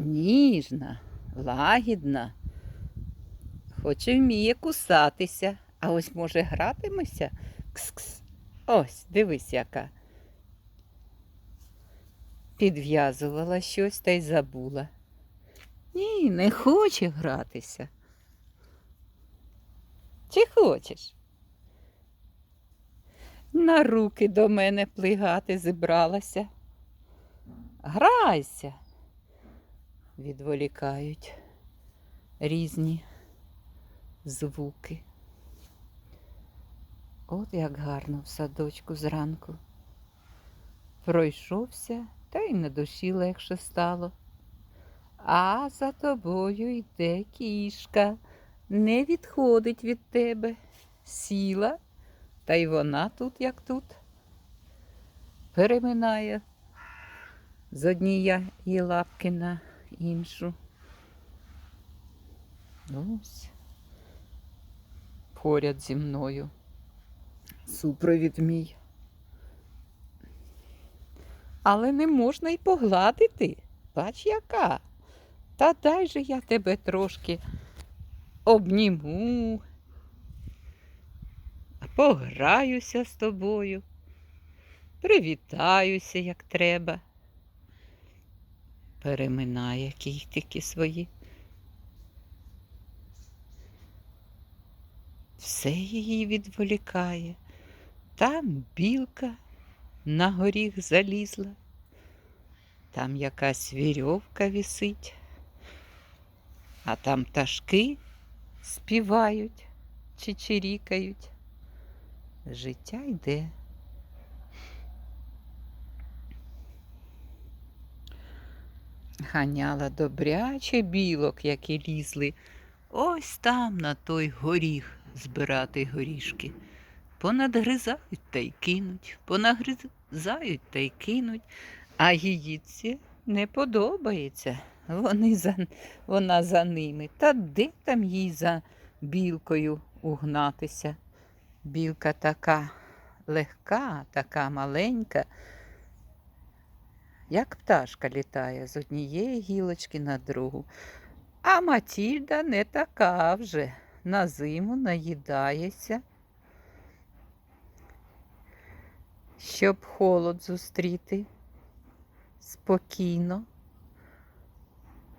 ніжна, лагідна, хоч і вміє кусатися. А ось може гратимеся? Кс-кс. Ось, дивись, яка. Підв'язувала щось та й забула. Ні, не хоче гратися. Чи хочеш? На руки до мене плигати зібралася. Грайся, відволікають різні звуки. От як гарно в садочку зранку. Пройшовся, та й на душі легше стало. А за тобою йде кішка, не відходить від тебе. Сіла, та й вона тут, як тут, переминає з однієї лапки на іншу. Ось поряд зі мною. Супровід мій. Але не можна й погладити. Бач, яка. Та дай же я тебе трошки обніму, пограюся з тобою, привітаюся, як треба. Переминає кіхтики свої. Все її відволікає. Там білка на горіх залізла, там якась вірьовка висить, а там пташки співають чи чирікають. Життя йде. Ганяла добряче білок, які лізли. Ось там на той горіх збирати горішки. Понадгризають та й кинуть, понагризають та й кинуть, а її це не подобається. Вони за, вона за ними. Та де там їй за білкою угнатися? Білка така легка, така маленька, як пташка літає з однієї гілочки на другу. А Матільда не така вже. На зиму наїдається, щоб холод зустріти спокійно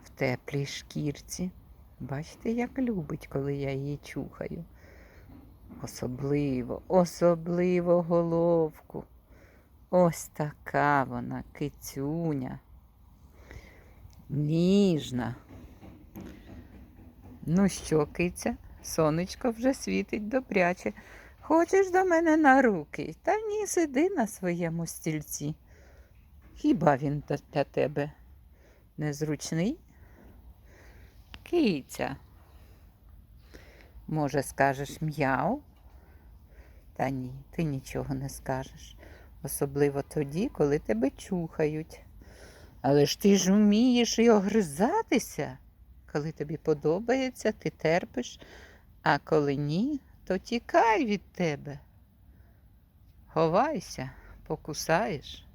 в теплій шкірці. Бачите, як любить, коли я її чухаю. Особливо, особливо головку. Ось така вона кицюня. Ніжна. Ну що, киця, сонечко вже світить добряче. Хочеш до мене на руки? Та ні, сиди на своєму стільці. Хіба він для тебе незручний? Киця. Може, скажеш м'яу? Та ні, ти нічого не скажеш. Особливо тоді, коли тебе чухають. Але ж ти ж вмієш і огризатися. Коли тобі подобається, ти терпиш, а коли ні, то тікай від тебе. Ховайся, покусаєш.